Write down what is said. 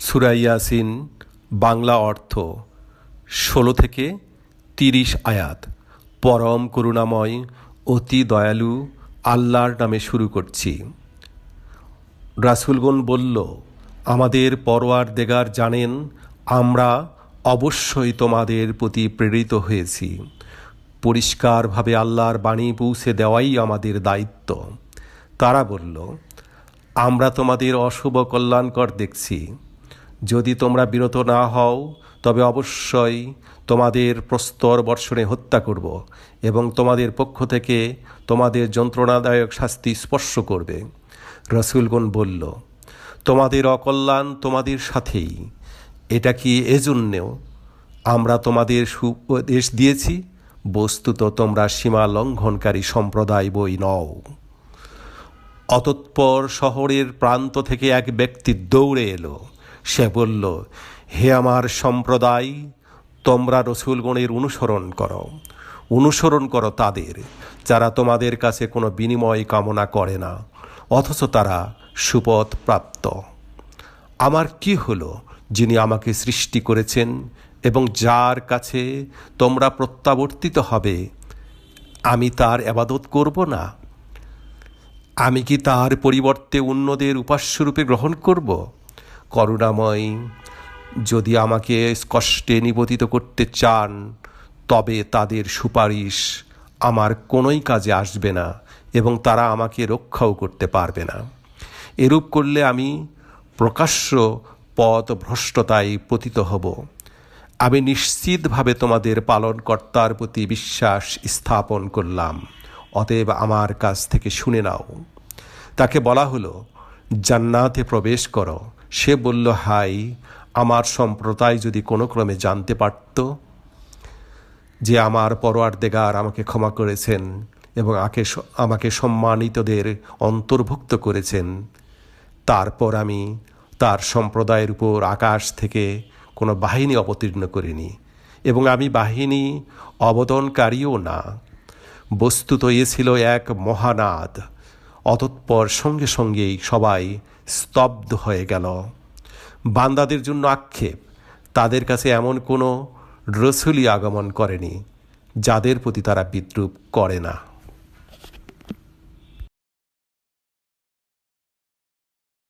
সুরাইয়াসিন বাংলা অর্থ, ষোলো থেকে তিরিশ আয়াত। পরম করুণাময়, অতি দয়ালু, আল্লাহর নামে শুরু করছি। রাসুলগণ বলল, আমাদের পরোয়ার দেগার জানেন, আমরা অবশ্যই তোমাদের প্রতি প্রেরিত হয়েছি। পরিষ্কারভাবে আল্লাহর বাণী পৌঁছে দেওয়াই আমাদের দায়িত্ব। তারা বলল, আমরা তোমাদের অশুভ কল্যাণকর দেখছি। যদি তোমরা বিরত না হও, তবে অবশ্যই তোমাদের প্রস্তর বর্ষণে হত্যা করব এবং তোমাদের পক্ষ থেকে তোমাদের যন্ত্রণাদায়ক শাস্তি স্পর্শ করবে। রসুলগণ বলল, তোমাদের অকল্যাণ তোমাদের সাথেই। এটা কি এজন্যেও আমরা তোমাদের সুপদেশ দিয়েছি? বস্তুত তোমরা সীমা লঙ্ঘনকারী সম্প্রদায় বই নও। অতৎপর শহরের প্রান্ত থেকে এক ব্যক্তি দৌড়ে এলো। সে বলল, হে আমার সম্প্রদায়, তোমরা রসুলগণের অনুসরণ করো। অনুসরণ করো তাদের, যারা তোমাদের কাছে কোনো বিনিময় কামনা করে না, অথচ তারা সুপথ প্রাপ্ত। আমার কি হলো যিনি আমাকে সৃষ্টি করেছেন এবং যার কাছে তোমরা প্রত্যাবর্তিত হবে? আমি তার আবাদত করব না? আমি কি তার পরিবর্তে অন্যদের উপাস্যরূপে গ্রহণ করব? করুণাময়। যদি আমাকে কষ্টে নিবেদিত করতে চান, তবে তাদের সুপারিশ আমার কোনোই কাজে আসবে না এবং তারা আমাকে রক্ষাও করতে পারবে না। এরূপ করলে আমি প্রকাশ্য পথ ভ্রষ্টতায় পতিত হব। আমি নিশ্চিতভাবে তোমাদের পালনকর্তার প্রতি বিশ্বাস স্থাপন করলাম। অতএব আমার কাছ থেকে শুনে নাও। তাকে বলা হলো, জান্নাতে প্রবেশ করো। সে বলল, হাই, আমার সম্প্রদায় যদি কোনো ক্রমে জানতে পারত যে আমার পরোয়ার দেগার আমাকে ক্ষমা করেছেন এবং আকে আমাকে সম্মানিতদের অন্তর্ভুক্ত করেছেন, তারপর আমি তার সম্প্রদায়ের উপর আকাশ থেকে কোনো বাহিনী অবতীর্ণ করিনি এবং আমি বাহিনী অবদনকারীও না। বস্তুত এ ছিল এক মহানাদ। অতৎপর সঙ্গে সঙ্গেই সবাই স্তব্ধ হয়ে গেল। বান্দাদের জন্য আক্ষেপ। তাদের কাছে এমন কোনো রসুলি আগমন করেনি, যাদের প্রতি তারা বিদ্রুপ করে না।